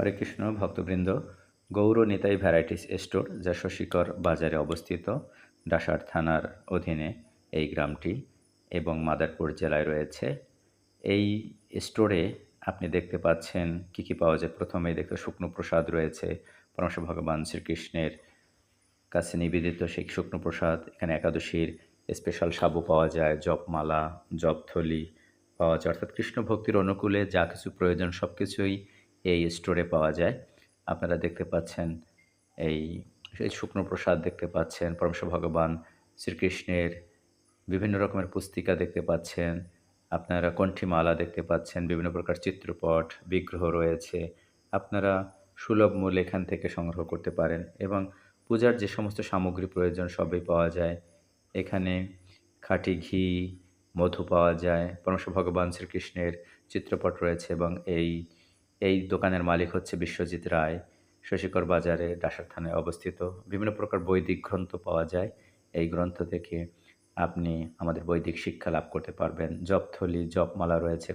হরে কৃষ্ণ, ভক্তবৃন্দ, Gour Nitai varieties store যা শশীকর বাজারে অবস্থিত ডাসার থানার অধীনে এই গ্রামটি এবং মাদারপুর জেলায় রয়েছে। এই স্টোরে আপনি দেখতে পাচ্ছেন কি কি পাওয়া যায়। প্রথমেই দেখতে শুকনো প্রসাদ রয়েছে, পরমশ ভগবান শ্রীকৃষ্ণের কাছে নিবেদিত সেই শুকনো প্রসাদ। এখানে একাদশীর স্পেশাল সাবু পাওয়া যায়, জপমালা, জপথলি পাওয়া যায়। অর্থাৎ কৃষ্ণ ভক্তির অনুকূলে যা কিছু প্রয়োজন সব কিছুই এই স্টোরে পাওয়া যায়। আপনারা দেখতে পাচ্ছেন এই শুকনো প্রসাদ দেখতে পাচ্ছেন পরমশ ভগবান শ্রীকৃষ্ণের বিভিন্ন রকমের পুস্তিকা দেখতে পাচ্ছেন। আপনারা কণ্ঠিমালা দেখতে পাচ্ছেন, বিভিন্ন প্রকার চিত্রপট, বিগ্রহ রয়েছে। আপনারা সুলভ মূল্যে এখান থেকে সংগ্রহ করতে পারেন এবং পূজার যে সমস্ত সামগ্রী প্রয়োজন সবই পাওয়া যায়। এখানে খাঁটি ঘি, মধু পাওয়া যায়। পরমশ ভগবান শ্রীকৃষ্ণের চিত্রপট রয়েছে এবং এই এই দোকানের মালিক হচ্ছে বিশ্বজিৎ রায়, শশীকর বাজারে ডাসার থানায় অবস্থিত। বিভিন্ন প্রকার বৈদিক গ্রন্থ পাওয়া যায়। এই গ্রন্থ থেকে আপনি আমাদের বৈদিক শিক্ষা লাভ করতে পারবেন। জপথলি জপমালা রয়েছে